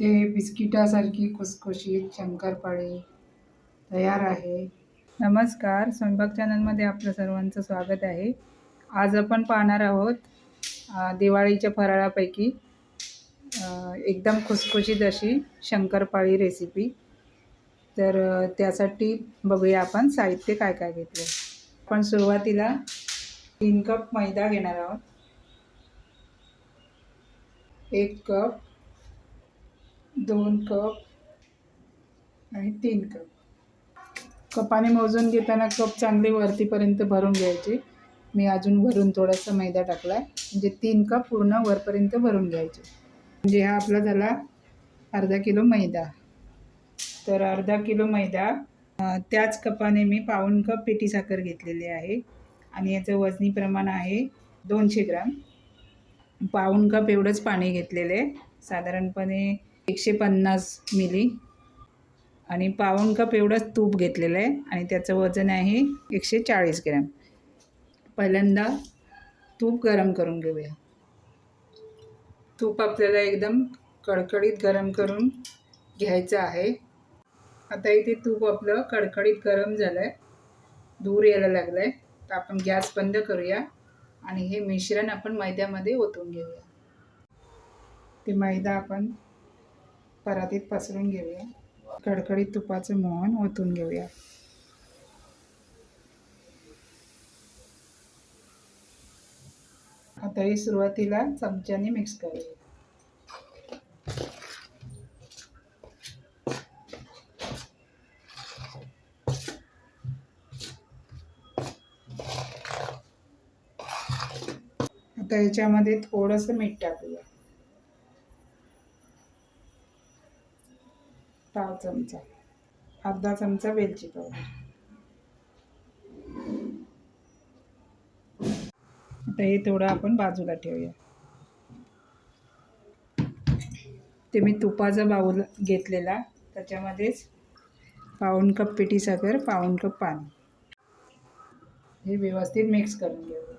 इथे बिस्किटासारखी खुसखुशीत शंकरपाळी तयार आहे. नमस्कार. स्वयंपाक चॅनलमध्ये आपलं सर्वांचं स्वागत आहे. आज आपण पाहणार आहोत दिवाळीच्या फराळापैकी एकदम खुसखुशीत अशी शंकरपाळी रेसिपी तर त्यासाठी बघूया आपण साहित्य काय काय घेतलं आपण सुरुवातीला तीन कप मैदा घेणार आहोत. एक कप दोन कप आणि तीन कप. कपाने मोजून घेताना कप चांगले वरतीपर्यंत भरून घ्यायचे. मी अजून भरून थोडासा मैदा टाकला आहे म्हणजे तीन कप पूर्ण वरपर्यंत भरून घ्यायचे. म्हणजे हा आपला झाला अर्धा किलो मैदा. तर अर्धा किलो मैदा त्याच कपाने मी पाऊण कप पिठी साखर घेतलेली आहे. आणि याचं वजनी प्रमाण आहे दोनशे ग्राम. पाऊण कप एवढंच पाणी घेतलेलं आहे. साधारणपणे एकशे पन्नास मिली. आणि पावन कप एवढंच तूप घेतलेलं आहे. आणि त्याचं वजन आहे एकशे चाळीस ग्रॅम. पहिल्यांदा तूप गरम करून घेऊया. तूप आपल्याला एकदम कडकडीत गरम करून घ्यायचं आहे. आता इथे तूप आपलं कडकडीत गरम झालं आहे दूर यायला लागलं आहे तर आपण गॅस बंद करूया. आणि हे मिश्रण आपण मैद्यामध्ये ओतून घेऊया. ते मैदा आपण परातीत पसरून घेऊया. कडकडीत तुपाचं मोहन ओतून घेऊया. आता ही सुरुवातीला चमच्याने मिक्स करूया. आता याच्यामध्ये थोडंसं मीठ टाकूया. पाव चमचा अर्धा चमचा वेलची पावडर. आता हे थोडं आपण बाजूला ठेवूया. ते मी तुपाचा बाऊल घेतलेला त्याच्यामध्येच पाऊण कप पिठी साखर पाऊण कप पाणी. हे व्यवस्थित मिक्स करून घेऊ.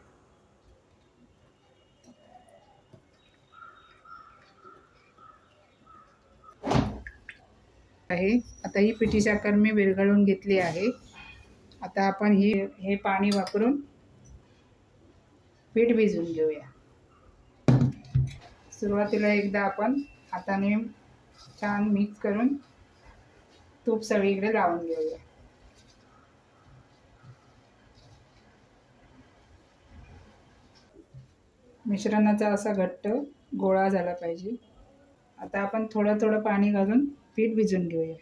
आहे. आता ही पिठी साखर मी विरघळून घेतली आहे. आता आपण ही हे पाणी वापरून पीठ भिजवून घेऊया. सुरुवातीला एकदा आपण हाताने छान मिक्स करून तूप सगळीकडे लावून घेऊया. मिश्रणाचा असा घट्ट गोळा झाला पाहिजे. आता आपण थोडं थोडं पाणी घालून पीठ भिजून घेऊया.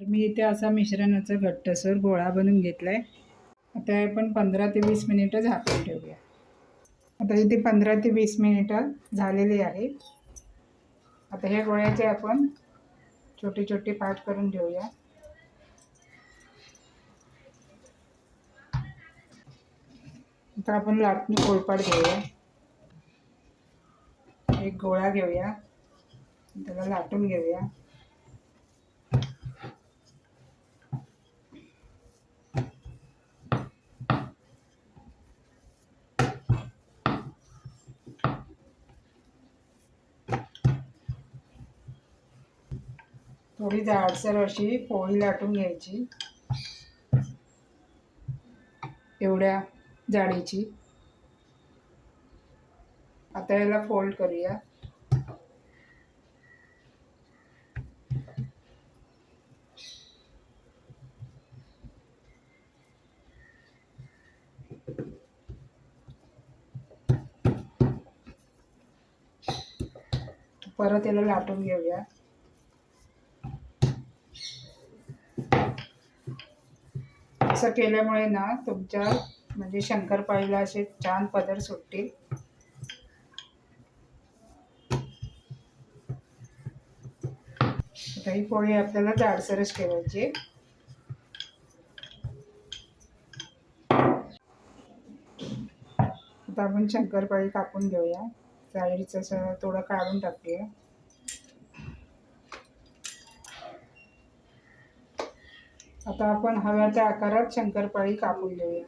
तर मी इथे असा मिश्रणाचा घट्टसर गोळा बनवून घेतला आहे आता आपण पंधरा ते वीस मिनिटं झाकून ठेवूया. आता इथे पंधरा ते वीस मिनिटं झालेली आहे आता ह्या गोळ्याचे आपण छोटे छोटे पार्ट करून घेऊया. आता आपण लाटणी पोळपाट घेऊया. एक गोळा घेऊया. त्याला लाटून घेऊया. थोडी जाडसर अशी पोळी लाटून घ्यायची. एवढ्या जाडीची. आता याला फोल्ड करूया. परत याला लाटून घेऊया. असं केल्यामुळे ना तुमच्या म्हणजे शंकरपाळीला असे छान पदर सुटतील. आता ही पोळी आपल्याला जाडसरच ठेवायची आता आपण शंकरपाळी कापून घेऊया. साईडचं असं थोडं काढून टाकूया. आता आपण हव्या त्या आकारात शंकरपाळी कापून घेऊया.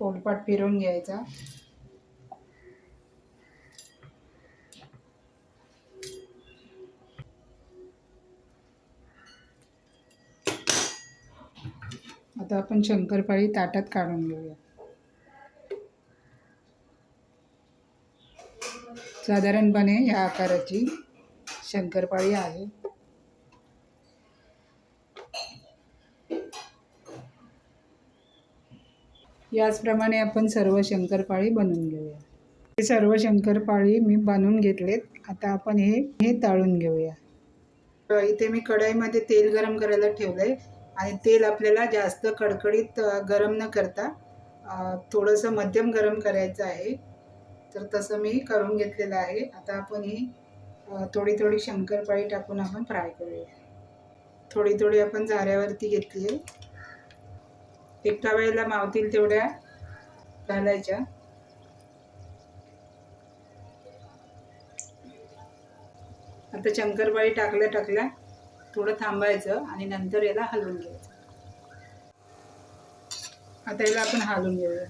पोलपाट फिरवून घ्यायचा. आता आपण शंकरपाळी ताटात काढून घेऊया. साधारणपणे या आकाराची शंकरपाळी आहे. याचप्रमाणे आपण सर्व शंकरपाळी बनवून घेऊया. हे सर्व शंकरपाळी मी बनवून घेतलेत. आता आपण हे हे तळून घेऊया. इथे मी कढईमध्ये तेल गरम करायला ठेवलं आहे आणि तेल आपल्याला जास्त कडकडीत गरम न करता थोडंसं मध्यम गरम करायचं आहे. तर तसं मी करून घेतलेलं आहे. आता आपण ही थोडी थोडी शंकरपाळी टाकून आपण फ्राय करूया. थोडी थोडी आपण झाऱ्यावरती घेतली आहे. एका वेळेला मावतील तेवढ्या घालायच्या. आता शंकरपाळी टाकल्या टाकल्या थोडं थांबायचं आणि नंतर याला हलवून घ्यायचं. आता याला आपण हलवून घेऊया.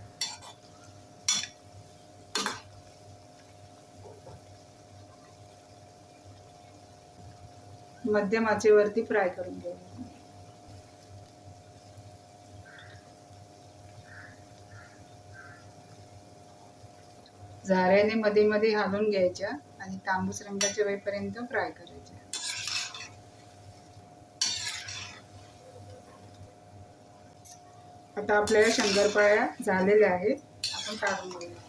मध्यम आचेवरती फ्राय करून घेऊया. झाऱ्याने मध्ये मध्ये हलवून घ्यायच्या आणि तांबूस रंगाच्या वेळपर्यंत फ्राय करायच्या. आता आपल्या शंकरपाळ्या झालेल्या आहेत. आपण काढून घेऊया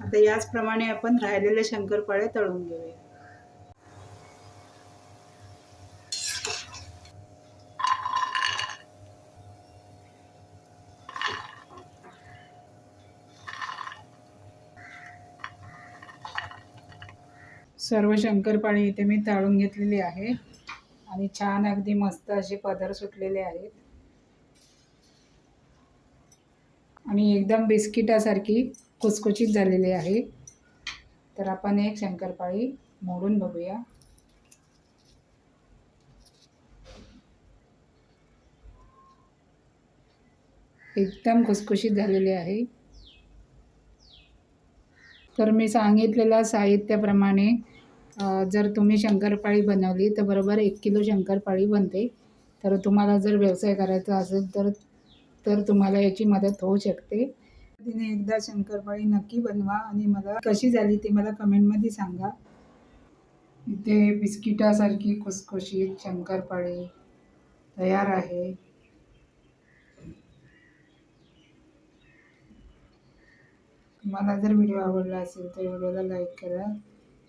आता याचप्रमाणे आपण राहिलेल्या शंकरपाळ्या तळून घेऊया. सर्व शंकरपाळी इथे मी तळून घेतलेली आहे. आणि छान अगदी मस्त असे पदर सुटलेले आहेत. आणि एकदम बिस्किटासारखी कुचकुचीत झालेली आहे. तर आपण एक शंकरपाळी मोडून बघूया. एकदम खुसखुशीत झालेली आहे. तर मी सांगितलेल्या साहित्याप्रमाणे जर तुम्ही शंकरपाळी बनवली तर बरोबर एक किलो शंकरपाळी बनते. तर तुम्हाला जर व्यवसाय करायचा असेल तर तर तुम्हाला याची मदत होऊ शकते. तिने एकदा शंकरपाळी नक्की बनवा आणि मला कशी झाली ती मला कमेंटमध्ये सांगा. इथे बिस्किटासारखी खुसखुशीत शंकरपाळी तयार आहे. तुम्हाला जर व्हिडिओ आवडला असेल तर व्हिडिओला लाईक करा.